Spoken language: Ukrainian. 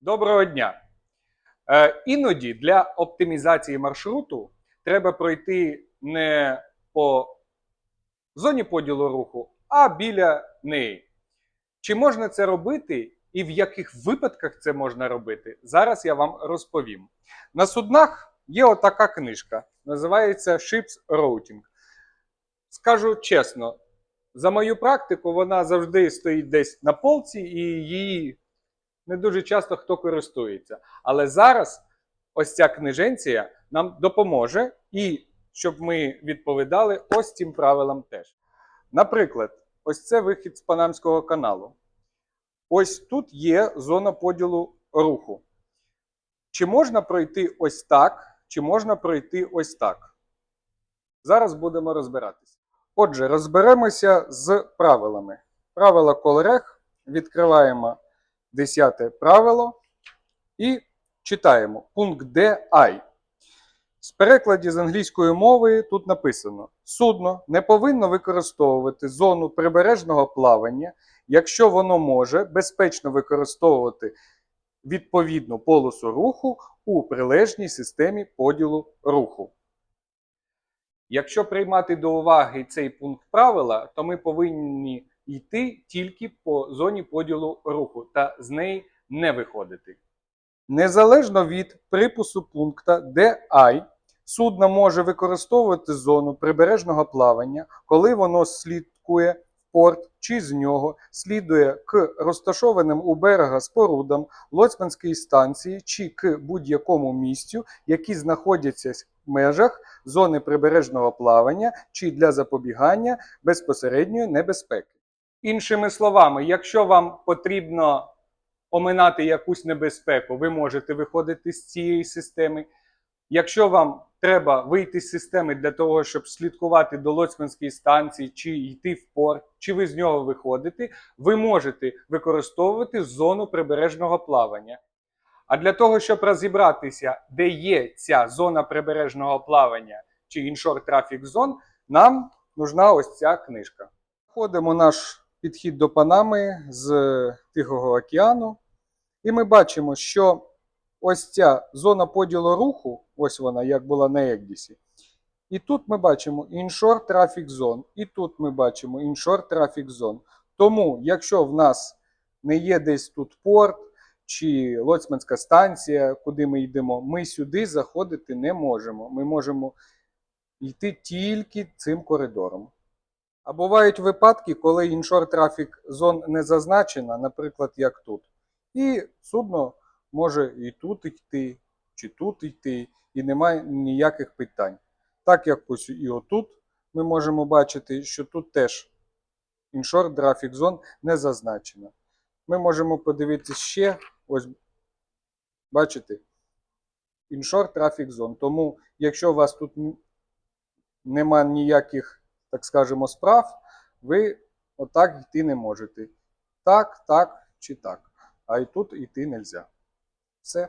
Доброго дня! Е, іноді для оптимізації маршруту треба пройти не по зоні поділу руху, а біля неї. Чи можна це робити і в яких випадках це можна робити, зараз я вам розповім. На суднах є отака книжка, називається Ships Routing. Скажу чесно, за мою практику вона завжди стоїть десь на полці і її не дуже часто хто користується. Але зараз ось ця книженція нам допоможе, і щоб ми відповідали ось цим правилам теж. Наприклад, ось це вихід з Панамського каналу. Ось тут є зона поділу руху. Чи можна пройти ось так, чи можна пройти ось так? Зараз будемо розбиратися. Отже, розберемося з правилами. Правила Колерег відкриваємо 10 правило і читаємо пункт DI. З перекладі з англійської мови тут написано: судно не повинно використовувати зону прибережного плавання, якщо воно може безпечно використовувати відповідну полосу руху у прилежній системі поділу руху. Якщо приймати до уваги цей пункт правила, то ми повинні йти тільки по зоні поділу руху та з неї не виходити. Незалежно від припису пункта DI, судно може використовувати зону прибережного плавання, коли воно слідкує в порт чи з нього слідує к розташованим у берега спорудам лоцманської станції чи к будь-якому місцю, які знаходяться в межах зони прибережного плавання чи для запобігання безпосередньої небезпеки. Іншими словами, якщо вам потрібно оминати якусь небезпеку, ви можете виходити з цієї системи. Якщо вам треба вийти з системи для того, щоб слідкувати до Лоцманської станції, чи йти в порт, чи ви з нього виходите, ви можете використовувати зону прибережного плавання. А для того, щоб розібратися, де є ця зона прибережного плавання чи іншор трафік зон, нам нужна ось ця книжка. Входимо наш підхід до Панами з Тихого океану, і ми бачимо, що ось ця зона поділу руху, ось вона, як була на Егдісі. І тут ми бачимо іншор трафік зон, і тут ми бачимо іншор трафік зон. Тому, якщо в нас не є десь тут порт чи лоцманська станція, куди ми йдемо, ми сюди заходити не можемо. Ми можемо йти тільки цим коридором. А бувають випадки, коли іншор трафік зон не зазначена, наприклад, як тут. І судно може і тут йти, чи тут йти, і немає ніяких питань. Так як ось і отут ми можемо бачити, що тут теж іншор трафік зон не зазначено. Ми можемо подивитися ще, ось бачите, іншор трафік зон. Тому, якщо у вас тут нема ніяких, так скажемо, справ, ви отак йти не можете. Так, так чи так. А і тут йти не можна. Все.